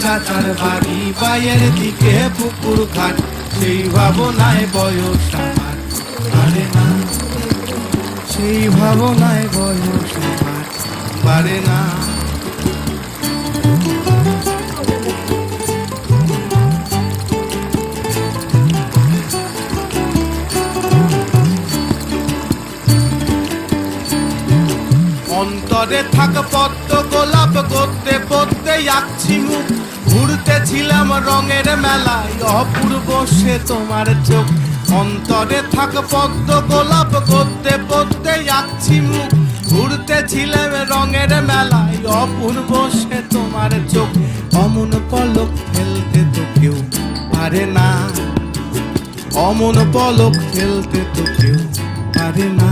চাচার বাড়ি বাইয়ের দিকে পুকুর ঘাট, সেই ভাবনায় বয়স আমার। বাড়ে না, সেই ভাবনায় বয়স আমার। পারে না। অন্তরে থাক পদ্ম, গোলাপ করতে পড়তে আঁকছি মুখ ঘুরতেছিলাম রঙের মেলায়, অপূর্ব সে তোমার চোখ। অন্তরে থাক পদ্ম, গোলাপ করতে পড়তে আঁকছি মুখ ঘুরতেছিলাম রঙের মেলায়, অপূর্ব সে তোমার চোখ। অমন পলক ফেলতে তো কেউ পারে না। অমন পলক ফেলতে তো কেউ পারে না।